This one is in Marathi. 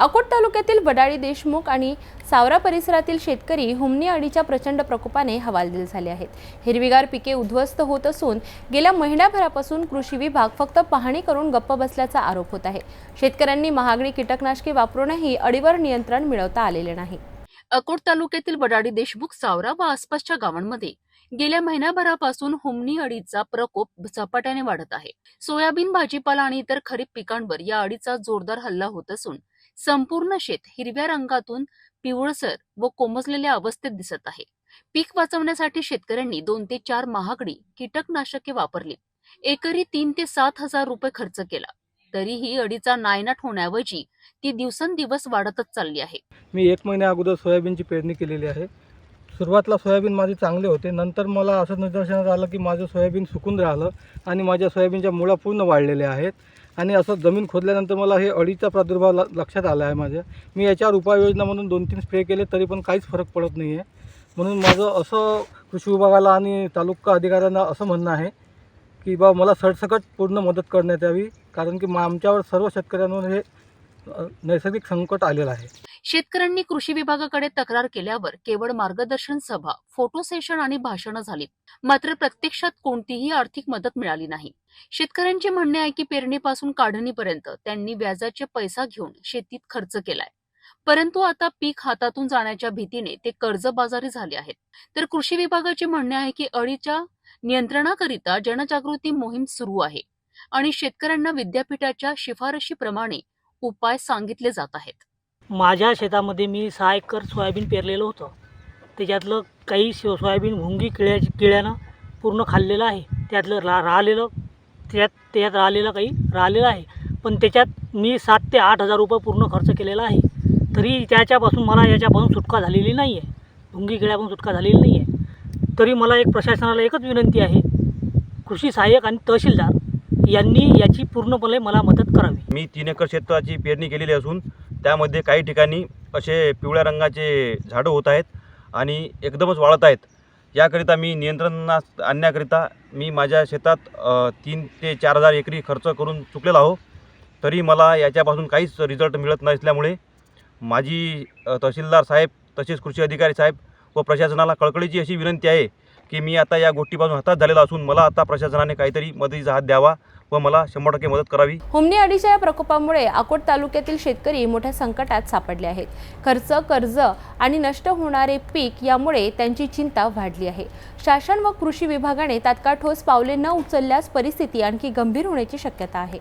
अकोट तालुक्यातील वडाळी देशमुख आणि सावरा परिसरातील शेतकरी हुमनी अळीच्या प्रचंड प्रकोपाने हवालदिल झाले आहेत. हिरवीगार पिके उद्ध्वस्त होत असून गेल्या महिन्याभरापासून कृषी विभाग फक्त पाहणी करून गप्प बसल्याचा आरोप होत आहे. शेतकऱ्यांनी महागडी कीटकनाशके वापरूनही अळीवर नियंत्रण मिळवता आलेले नाही. अकोट तालुक्यातील वडाडी देशमुख सावरा व आसपासच्या गावांमध्ये गेल्या महिन्याभरापासून हुमणी अळीचा प्रकोप झपाट्याने वाढत आहे. सोयाबीन भाजीपाला आणि इतर खरीप पिकांवर या अळीचा जोरदार हल्ला होत असून संपूर्ण शेत हिरव्या रंगातून पिवळसर व कोमजलेल्या अवस्थेत दिसत आहे. पीक वाचवण्यासाठी शेतकऱ्यांनी दोन ते चार महागडी कीटकनाशके वापरली. एकरी तीन ते सात हजार रुपये खर्च केला. तरीही अडीचा नायनाट होण्याऐवजी ती दिवसेंदिवस वाढतच चालली आहे. मी एक महिन्या अगोदर सोयाबीनची पेरणी केलेली आहे. सुरुवातीला सोयाबीन माझे चांगले होते. नंतर मला असं निदर्शनात आलं की माझं सोयाबीन सुकून राहिलं आणि माझ्या सोयाबीनच्या मुळा पूर्ण वाढलेल्या आहेत. आणि असं जमीन खोदल्यानंतर मला हे अळीचा प्रादुर्भाव ल- लक्षात आला आहे माझ्या. मी याच्यावर उपाययोजना म्हणून दोन तीन स्प्रे केले तरी पण काहीच फरक पडत नाही आहे म्हणून माझं असं कृषी विभागाला आणि तालुका अधिकाऱ्यांना असं म्हणणं आहे की बा मला सरसकट पूर्ण मदत करण्यात यावी. कारण की मा आमच्यावर सर्व शेतकऱ्यांवर हे नैसर्गिक संकट आलेलं आहे. शेतकऱ्यांनी कृषी विभागाकडे तक्रार केल्यावर केवळ मार्गदर्शन सभा फोटो सेशन आणि भाषणं झाली. मात्र प्रत्यक्षात कोणतीही आर्थिक मदत मिळाली नाही. शेतकऱ्यांचे म्हणणे आहे की पेरणीपासून काढणीपर्यंत त्यांनी व्याजाचे पैसा घेऊन शेतीत खर्च केलाय. परंतु आता पीक हातातून जाण्याच्या भीतीने ते कर्जबाजारी झाले आहेत. तर कृषी विभागाचे म्हणणे आहे की अळीच्या नियंत्रणाकरिता जनजागृती मोहीम सुरू आहे आणि शेतकऱ्यांना विद्यापीठाच्या शिफारशीप्रमाणे उपाय सांगितले जात आहेत. माझ्या शेतामध्ये मी सहा एकर सोयाबीन पेरलेलं होतं. त्याच्यातलं काही सो सोयाबीन भुंगी किळ्याची किळ्यानं पूर्ण खाल्लेलं आहे. त्यातलं रा राहिलेलं त्यात त्याच्यात राहिलेलं काही राहिलेलं आहे. पण त्याच्यात मी सात ते आठ हजार रुपये पूर्ण खर्च केलेला आहे. तरी त्याच्यापासून मला याच्यापासून सुटका झालेली नाही आहे. भुंगी किळ्यापासून सुटका झालेली नाही आहे. तरी मला एक प्रशासनाला एकच विनंती आहे. कृषी सहाय्यक आणि तहसीलदार यांनी याची पूर्णपणे मला मदत करावी. मी तीन एकर क्षेत्राची पेरणी केलेली असून त्यामध्ये काही ठिकाणी असे पिवळ्या रंगाचे झाडं होत आहेत आणि एकदमच वाढत आहेत. याकरिता मी नियंत्रणात आणण्याकरिता मी माझ्या शेतात तीन ते चार हजार एकरी खर्च करून चुकलेला आहो. तरी मला याच्यापासून काहीच रिझल्ट मिळत नसल्यामुळे माझी तहसीलदार साहेब तसेच कृषी अधिकारी साहेब व प्रशासनाला कळकळीची अशी विनंती आहे की मी आता या गोष्टीपासून हातात झालेला असून मला आता प्रशासनाने काहीतरी मदतीचा हात द्यावा व मला शंभर टक्के मदत करावी. हुमणी अडीच्या या प्रकोपामुळे अकोट तालुक्यातील शेतकरी मोठ्या संकटात सापडले आहेत. खर्च कर्ज आणि नष्ट होणारे पीक यामुळे त्यांची चिंता वाढली आहे. शासन व कृषी विभागाने तात्काळ ठोस पावले न उचलल्यास परिस्थिती आणखी गंभीर होण्याची शक्यता आहे.